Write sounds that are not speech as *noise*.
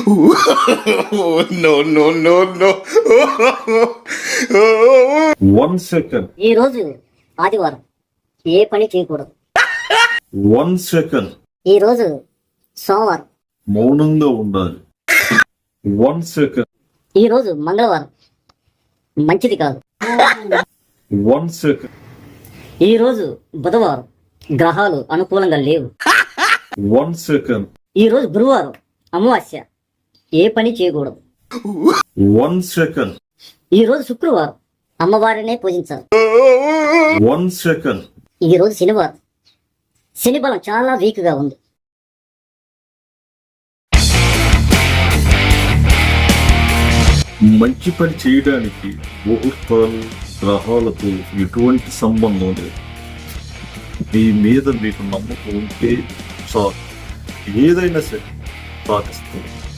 *laughs* no, no, no, no. *laughs* One second ఈ రోజు ఆదివారం ఏ పని చేయకూడదు. వన్ సెకండ్ ఈ రోజు సోమవారం. మౌనంగా ఉండాలి. వన్ సెకండ్ ఈ రోజు మంగళవారం. మంచిది కాదు. వన్ సెకండ్ ఈ రోజు బుధవారం. గ్రహాలు అనుకూలంగా లేవు. వన్ సెకండ్ ఈ రోజు గురువారం. అమావాస్య. ఏ పని చేయకూడదు. వన్ సెకండ్ ఈ రోజు శుక్రవారం. అమ్మవారినే పూజించాలి. వన్ సెకండ్ ఈ రోజు శనివారం. శని బలం చాలా వీక్గా ఉంది. మంచి పని చేయడానికి ముహూర్తాలు గ్రహాలకు ఎటువంటి సంబంధం లేదు. మీ మీద మీకు నమ్మకం ఉంటే చాలు. ఏదైనా సరే సాధిస్తుంది